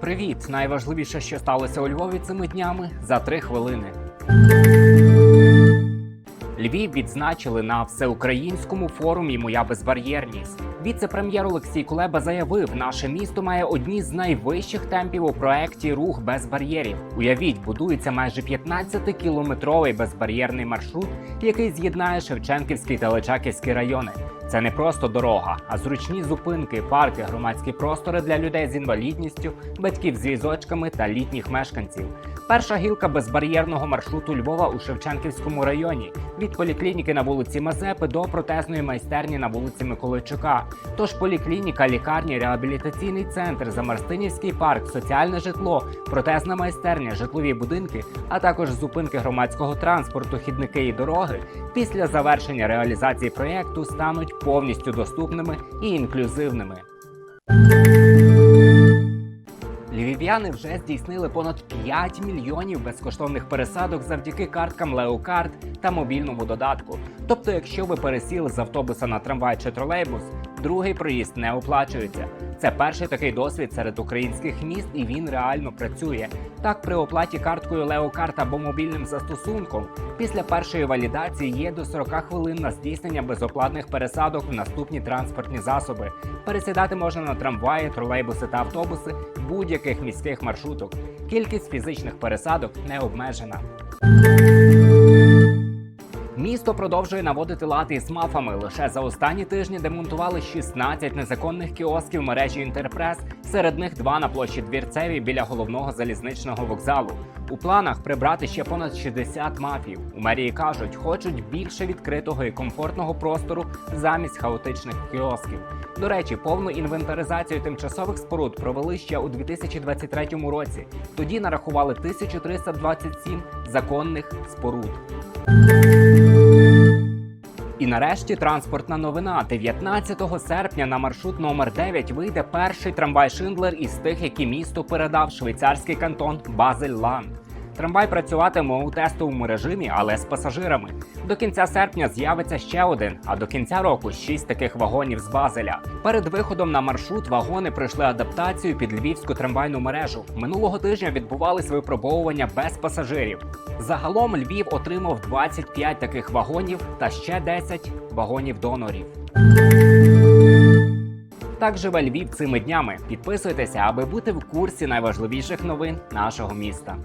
Привіт! Найважливіше, що сталося у Львові цими днями за три хвилини. Львів відзначили на всеукраїнському форумі Моя безбар'єрність. Віце-прем'єр Олексій Кулеба заявив, наше місто має одні з найвищих темпів у проекті Рух без бар'єрів. Уявіть, будується майже 15-кілометровий безбар'єрний маршрут, який з'єднає Шевченківський та Личаківський райони. Це не просто дорога, а зручні зупинки, парки, громадські простори для людей з інвалідністю, батьків з візочками та літніх мешканців. Перша гілка безбар'єрного маршруту Львова у Шевченківському районі від поліклініки на вулиці Мазепи до протезної майстерні на вулиці Миколайчука. Тож поліклініка, лікарні, реабілітаційний центр, Замарстинівський парк, соціальне житло, протезна майстерня, житлові будинки, а також зупинки громадського транспорту, хідники і дороги після завершення реалізації проєкту стануть повністю доступними і інклюзивними. Львів'яни вже здійснили понад 5 мільйонів безкоштовних пересадок завдяки карткам Леокарт та мобільному додатку. Тобто, якщо ви пересіли з автобуса на трамвай чи тролейбус, другий проїзд не оплачується. Це перший такий досвід серед українських міст, і він реально працює. Так, при оплаті карткою Леокарт або мобільним застосунком після першої валідації є до 40 хвилин на здійснення безоплатних пересадок в наступні транспортні засоби. Пересідати можна на трамваї, тролейбуси та автобуси будь-яких міських маршруток. Кількість фізичних пересадок не обмежена. Місто продовжує наводити лад із мафами. Лише за останні тижні демонтували 16 незаконних кіосків мережі Інтерпрес. Серед них два на площі Двірцеві біля головного залізничного вокзалу. У планах прибрати ще понад 60 мафів. У мерії кажуть, хочуть більше відкритого і комфортного простору замість хаотичних кіосків. До речі, повну інвентаризацію тимчасових споруд провели ще у 2023 році. Тоді нарахували 1327 законних споруд. Нарешті транспортна новина. 19 серпня на маршрут номер 9 вийде перший трамвай Шиндлер із тих, які місто передав швейцарський кантон Базель-Ланд. Трамвай працюватиме у тестовому режимі, але з пасажирами. До кінця серпня з'явиться ще один, а до кінця року шість таких вагонів з Базеля. Перед виходом на маршрут вагони пройшли адаптацію під львівську трамвайну мережу. Минулого тижня відбувались випробовування без пасажирів. Загалом Львів отримав 25 таких вагонів та ще 10 вагонів донорів. Так живе Львів цими днями. Підписуйтеся, аби бути в курсі найважливіших новин нашого міста.